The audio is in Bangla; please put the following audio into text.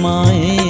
my